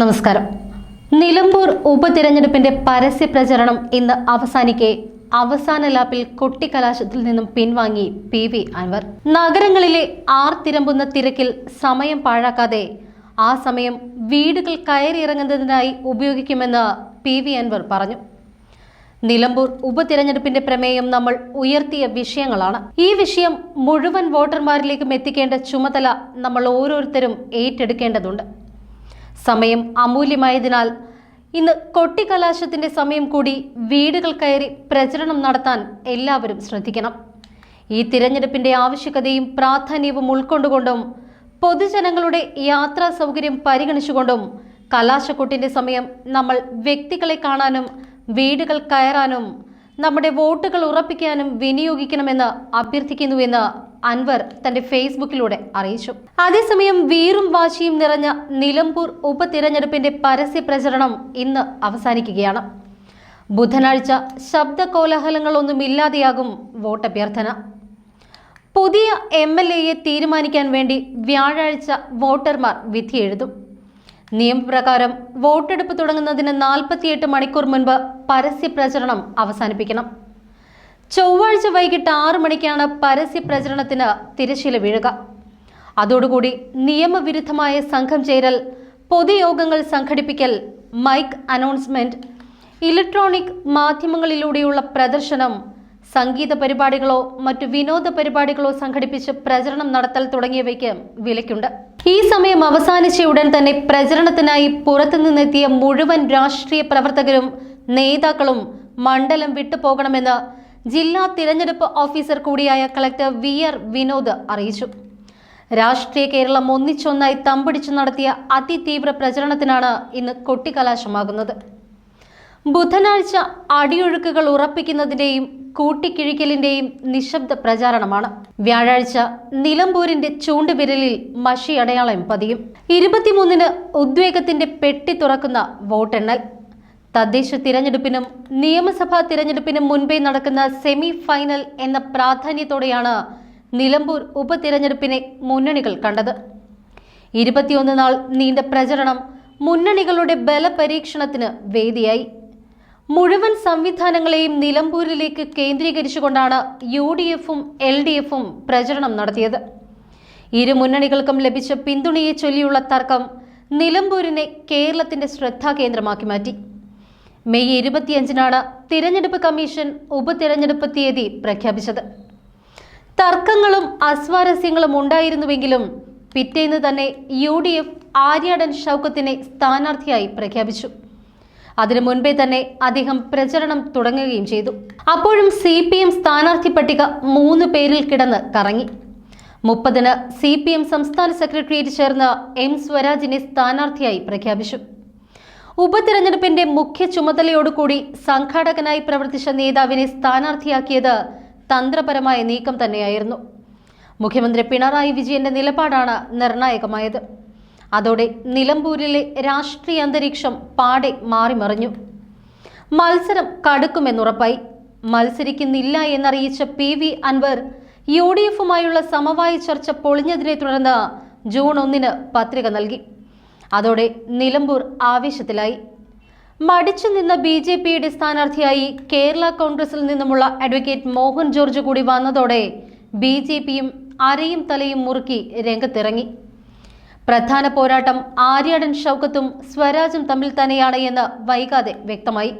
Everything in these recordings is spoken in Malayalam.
നമസ്കാരം. നിലമ്പൂർ ഉപതിരഞ്ഞെടുപ്പിന്റെ പരസ്യ പ്രചരണം ഇന്ന് അവസാനിക്കെ അവസാന ലാപ്പിൽ കൊട്ടിക്കലാശത്തിൽ നിന്നും പിൻവാങ്ങി പി വി അൻവർ. നഗരങ്ങളിലെ ആർ തിരമ്പുന്ന തിരക്കിൽ സമയം പാഴാക്കാതെ ആ സമയം വീടുകൾ കയറിയിറങ്ങുന്നതിനായി ഉപയോഗിക്കുമെന്ന് പി വി അൻവർ പറഞ്ഞു. നിലമ്പൂർ ഉപതിരഞ്ഞെടുപ്പിന്റെ പ്രമേയം നമ്മൾ ഉയർത്തിയ വിഷയങ്ങളാണ്. ഈ വിഷയം മുഴുവൻ വോട്ടർമാരിലേക്കും എത്തിക്കേണ്ട ചുമതല നമ്മൾ ഓരോരുത്തരും ഏറ്റെടുക്കേണ്ടതുണ്ട്. സമയം അമൂല്യമായതിനാൽ ഇന്ന് കൊട്ടിക്കലാശത്തിന്റെ സമയം കൂടി വീടുകൾ കയറി പ്രചരണം നടത്താൻ എല്ലാവരും ശ്രദ്ധിക്കണം. ഈ തിരഞ്ഞെടുപ്പിന്റെ ആവശ്യകതയും പ്രാധാന്യവും ഉൾക്കൊണ്ടുകൊണ്ടും പൊതുജനങ്ങളുടെ യാത്രാ സൗകര്യം പരിഗണിച്ചുകൊണ്ടും കലാശക്കൊട്ടിന്റെ സമയം നമ്മൾ വ്യക്തികളെ കാണാനും വീടുകൾ കയറാനും നമ്മുടെ വോട്ടുകൾ ഉറപ്പിക്കാനും വിനിയോഗിക്കണമെന്ന് അഭ്യർത്ഥിക്കുന്നുവെന്ന് അൻവർ തന്റെ ഫേസ്ബുക്കിലൂടെ അറിയിച്ചു. അതേസമയം വീറും വാശിയും നിറഞ്ഞ നിലമ്പൂർ ഉപതിരഞ്ഞെടുപ്പിന്റെ പരസ്യ പ്രചരണം ഇന്ന് അവസാനിക്കുകയാണ്. ബുധനാഴ്ച ശബ്ദ കോലാഹലങ്ങളൊന്നുമില്ലാതെയാകും വോട്ടഭ്യർത്ഥന. പുതിയ എം എൽ എയെ തീരുമാനിക്കാൻ വേണ്ടി വ്യാഴാഴ്ച വോട്ടർമാർ വിധിയെഴുതും. നിയമപ്രകാരം വോട്ടെടുപ്പ് തുടങ്ങുന്നതിന് നാൽപ്പത്തിയെട്ട് മണിക്കൂർ മുൻപ് പരസ്യ പ്രചരണം അവസാനിപ്പിക്കണം. ചൊവ്വാഴ്ച വൈകിട്ട് ആറ് മണിക്കാണ് പരസ്യ പ്രചരണത്തിന് തിരശ്ശീല വീഴുക. അതോടുകൂടി നിയമവിരുദ്ധമായ സംഘം ചേരൽ പൊതുയോഗങ്ങൾ സംഘടിപ്പിക്കൽ മൈക്ക് അനൗൺസ്മെന്റ് ഇലക്ട്രോണിക് മാധ്യമങ്ങളിലൂടെയുള്ള പ്രദർശനം സംഗീത പരിപാടികളോ മറ്റു വിനോദ പരിപാടികളോ സംഘടിപ്പിച്ച് പ്രചരണം നടത്തൽ തുടങ്ങിയവയ്ക്ക് വിലക്കുണ്ട്. ഈ സമയം അവസാനിച്ച ഉടൻ തന്നെ പ്രചരണത്തിനായി പുറത്തുനിന്നെത്തിയ മുഴുവൻ രാഷ്ട്രീയ പ്രവർത്തകരും നേതാക്കളും മണ്ഡലം വിട്ടുപോകണമെന്ന് ജില്ലാ തിരഞ്ഞെടുപ്പ് ഓഫീസർ കൂടിയായ കളക്ടർ വി ആർ വിനോദ് അറിയിച്ചു. രാഷ്ട്രീയ കേരളം ഒന്നിച്ചൊന്നായി തമ്പടിച്ചു നടത്തിയ അതിതീവ്ര പ്രചരണത്തിനാണ് ഇന്ന് കൊട്ടിക്കലാശമാകുന്നത്. ബുധനാഴ്ച അടിയൊഴുക്കുകൾ ഉറപ്പിക്കുന്നതിന്റെയും കൂട്ടിക്കിഴിക്കലിന്റെയും നിശബ്ദ പ്രചാരണമാണ്. വ്യാഴാഴ്ച നിലമ്പൂരിന്റെ ചൂണ്ടുവിരലിൽ മഷി അടയാളം പതിയും. ഇരുപത്തിമൂന്നിന് ഉദ്വേഗത്തിന്റെ പെട്ടി തുറക്കുന്ന വോട്ടെണ്ണൽ. തദ്ദേശ തിരഞ്ഞെടുപ്പിനും നിയമസഭാ തിരഞ്ഞെടുപ്പിനും മുൻപേ നടക്കുന്ന സെമി ഫൈനൽ എന്ന പ്രാധാന്യത്തോടെയാണ് നിലമ്പൂർ ഉപതിരഞ്ഞെടുപ്പിനെ മുന്നണികൾ കണ്ടത്. ഇരുപത്തിയൊന്ന് നാൾ നീണ്ട പ്രചരണം മുന്നണികളുടെ ബലപരീക്ഷണത്തിന് വേദിയായി. മുഴുവൻ സംവിധാനങ്ങളെയും നിലമ്പൂരിലേക്ക് കേന്ദ്രീകരിച്ചുകൊണ്ടാണ് യു ഡി എഫും എൽ ഡി എഫും പ്രചരണം നടത്തിയത്. ഇരു മുന്നണികൾക്കും ലഭിച്ച പിന്തുണയെ ചൊല്ലിയുള്ള തർക്കം നിലമ്പൂരിനെ കേരളത്തിന്റെ ശ്രദ്ധാകേന്ദ്രമാക്കി മാറ്റി. മെയ് ഇരുപത്തിയഞ്ചിനാണ് തിരഞ്ഞെടുപ്പ് കമ്മീഷൻ ഉപതിരഞ്ഞെടുപ്പ് തീയതി പ്രഖ്യാപിച്ചത്. തർക്കങ്ങളും അസ്വാരസ്യങ്ങളും ഉണ്ടായിരുന്നുവെങ്കിലും പിറ്റേന്ന് തന്നെ യു ഡി എഫ് ആര്യാടൻ ഷൗക്കത്തിനെ സ്ഥാനാർത്ഥിയായി പ്രഖ്യാപിച്ചു. അതിനു മുൻപേ തന്നെ അദ്ദേഹം പ്രചരണം തുടങ്ങുകയും ചെയ്തു. അപ്പോഴും സി പി എം സ്ഥാനാർത്ഥി പട്ടിക മൂന്ന് പേരിൽ കിടന്ന് കറങ്ങി. മുപ്പതിന് സി പി എം സംസ്ഥാന സെക്രട്ടേറിയറ്റ് ചേർന്ന് എം സ്വരാജിനെ സ്ഥാനാർത്ഥിയായി പ്രഖ്യാപിച്ചു. ഉപതിരഞ്ഞെടുപ്പിന്റെ മുഖ്യ ചുമതലയോടുകൂടി സംഘാടകനായി പ്രവർത്തിച്ച നേതാവിനെ സ്ഥാനാർത്ഥിയാക്കിയത് തന്ത്രപരമായ നീക്കം തന്നെയായിരുന്നു. മുഖ്യമന്ത്രി പിണറായി വിജയന്റെ നിലപാടാണ് നിർണായകമായത്. അതോടെ നിലമ്പൂരിലെ രാഷ്ട്രീയ അന്തരീക്ഷം പാടെ മാറിമറിഞ്ഞു. മത്സരം കടുക്കുമെന്നുറപ്പായി. മത്സരിക്കുന്നില്ല എന്നറിയിച്ച P V Anvar U D എഫുമായുള്ള സമവായ ചർച്ച പൊളിഞ്ഞതിനെ തുടർന്ന് ജൂൺ ഒന്നിന് പത്രിക നൽകി. അതോടെ നിലമ്പൂർ ആവേശത്തിലായി. മടിച്ചു നിന്ന ബി ജെ പിയുടെ സ്ഥാനാർത്ഥിയായി കേരള കോൺഗ്രസിൽ നിന്നുമുള്ള അഡ്വക്കേറ്റ് മോഹൻ ജോർജ് കൂടി വന്നതോടെ ബി ജെ പിയും അരയും തലയും മുറുക്കി രംഗത്തിറങ്ങി. പ്രധാന പോരാട്ടം ആര്യാടൻ ഷൗക്കത്തും സ്വരാജും തമ്മിൽ തന്നെയാണ് എന്ന് വൈകാതെ വ്യക്തമായി.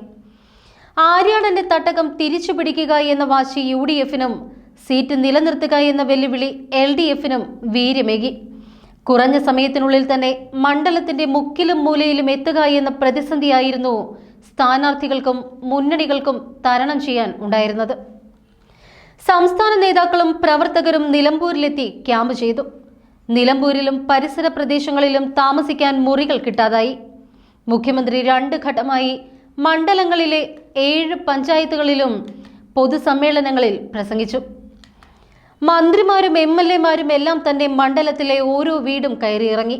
ആര്യാടന്റെ തട്ടകം തിരിച്ചു പിടിക്കുക എന്ന വാശി യു ഡി എഫിനും സീറ്റ് നിലനിർത്തുക എന്ന വെല്ലുവിളി എൽ ഡി എഫിനും വീര്യമേകി. കുറഞ്ഞ സമയത്തിനുള്ളിൽ തന്നെ മണ്ഡലത്തിന്റെ മുക്കിലും മൂലയിലും എത്തുക എന്ന പ്രതിസന്ധിയായിരുന്നു സ്ഥാനാർത്ഥികൾക്കും മുന്നണികൾക്കും തരണം ചെയ്യാൻ ഉണ്ടായിരുന്നത്. സംസ്ഥാന നേതാക്കളും പ്രവർത്തകരും നിലമ്പൂരിലെത്തി ക്യാമ്പ് ചെയ്തു. നിലമ്പൂരിലും പരിസര പ്രദേശങ്ങളിലും താമസിക്കാൻ മുറികൾ കിട്ടാതായി. മുഖ്യമന്ത്രി രണ്ട് ഘട്ടമായി മണ്ഡലങ്ങളിലെ ഏഴ് പഞ്ചായത്തുകളിലും പൊതുസമ്മേളനങ്ങളിൽ പ്രസംഗിച്ചു. മന്ത്രിമാരും എം എൽ എമാരും എല്ലാം തന്റെ മണ്ഡലത്തിലെ ഓരോ വീടും കയറിയിറങ്ങി.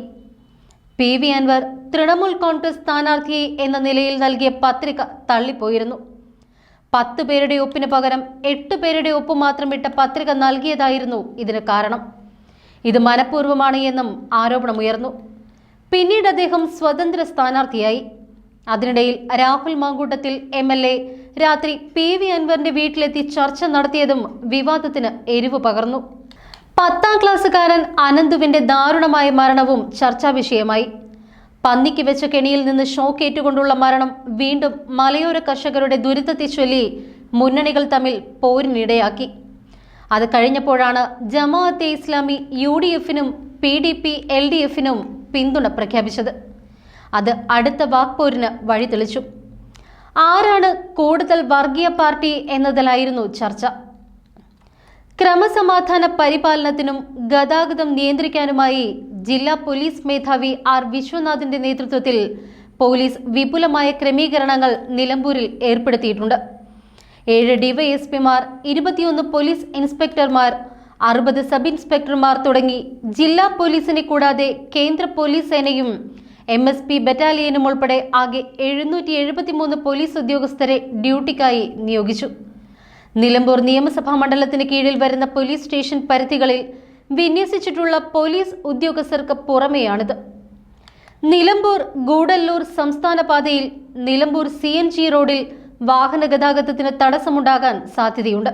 പി വി അൻവർ തൃണമൂൽ കോൺഗ്രസ് സ്ഥാനാർത്ഥി എന്ന നിലയിൽ നൽകിയ പത്രിക തള്ളിപ്പോയിരുന്നു. പത്ത് പേരുടെ ഒപ്പിന് പകരം എട്ട് പേരുടെ ഒപ്പ് മാത്രം ഇട്ട പത്രിക നൽകിയതായിരുന്നു ഇതിന് കാരണം. ഇത് മനഃപൂർവമാണ് എന്നും ആരോപണമുയർന്നു. പിന്നീട് അദ്ദേഹം സ്വതന്ത്ര സ്ഥാനാർത്ഥിയായി. അതിനിടയിൽ Rahul Mamkootathil M L A രാത്രി പി വി അൻവറിന്റെ വീട്ടിലെത്തി ചർച്ച നടത്തിയതും വിവാദത്തിന് എരിവ് പകർന്നു. പത്താം ക്ലാസ്സുകാരൻ അനന്തുവിന്റെ ദാരുണമായ മരണവും ചർച്ചാ വിഷയമായി. പന്നിക്ക് വെച്ച കെണിയിൽ നിന്ന് ഷോക്കേറ്റുകൊണ്ടുള്ള മരണം വീണ്ടും മലയോര കർഷകരുടെ ദുരിതത്തെ ചൊല്ലി മുന്നണികൾ തമ്മിൽ പോരിനിടയാക്കി. അത് കഴിഞ്ഞപ്പോഴാണ് ജമാഅത്തെ ഇസ്ലാമി യു ഡി എഫിനും P D P L D എഫിനും പിന്തുണ പ്രഖ്യാപിച്ചത്. അത് അടുത്ത വാക്പോരിന് വഴി തെളിച്ചു. ആരാണ് കൂടുതൽ വർഗീയ പാർട്ടി എന്നതിലായിരുന്നു ചർച്ച. ക്രമസമാധാന പരിപാലനത്തിനും ഗതാഗതം നിയന്ത്രിക്കാനുമായി ജില്ലാ പോലീസ് മേധാവി ആർ വിശ്വനാഥിന്റെ നേതൃത്വത്തിൽ പോലീസ് വിപുലമായ ക്രമീകരണങ്ങൾ നിലമ്പൂരിൽ ഏർപ്പെടുത്തിയിട്ടുണ്ട്. ഏഴ് ഡിവൈഎസ്പിമാർ ഇരുപത്തിയൊന്ന് പോലീസ് ഇൻസ്പെക്ടർമാർ അറുപത് സബ് ഇൻസ്പെക്ടർമാർ തുടങ്ങി ജില്ലാ പോലീസിനെ കൂടാതെ കേന്ദ്ര പോലീസ് സേനയും എം എസ് പി ബറ്റാലിയനും ഉൾപ്പെടെ ആകെ എഴുന്നൂറ്റി എഴുപത്തിമൂന്ന് പോലീസ് ഉദ്യോഗസ്ഥരെ ഡ്യൂട്ടിക്കായി നിയോഗിച്ചു. നിലമ്പൂർ നിയമസഭാ മണ്ഡലത്തിന് കീഴിൽ വരുന്ന പോലീസ് സ്റ്റേഷൻ പരിധികളിൽ വിന്യസിച്ചിട്ടുള്ള പോലീസ് ഉദ്യോഗസ്ഥർക്ക് പുറമെയാണിത്. നിലമ്പൂർ ഗൂഡല്ലൂർ സംസ്ഥാന പാതയിൽ നിലമ്പൂർ സി എൻ ജി റോഡിൽ വാഹന ഗതാഗതത്തിന് തടസ്സമുണ്ടാകാൻ സാധ്യതയുണ്ട്.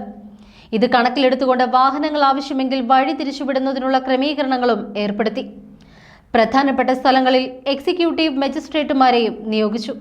ഇത് കണക്കിലെടുത്തുകൊണ്ട് വാഹനങ്ങൾ ആവശ്യമെങ്കിൽ വഴി തിരിച്ചുവിടുന്നതിനുള്ള ക്രമീകരണങ്ങളും ഏർപ്പെടുത്തി. പ്രധാനപ്പെട്ട സ്ഥലങ്ങളിൽ എക്സിക്യൂട്ടീവ് മജിസ്ട്രേറ്റുമാരെയും നിയോഗിച്ചു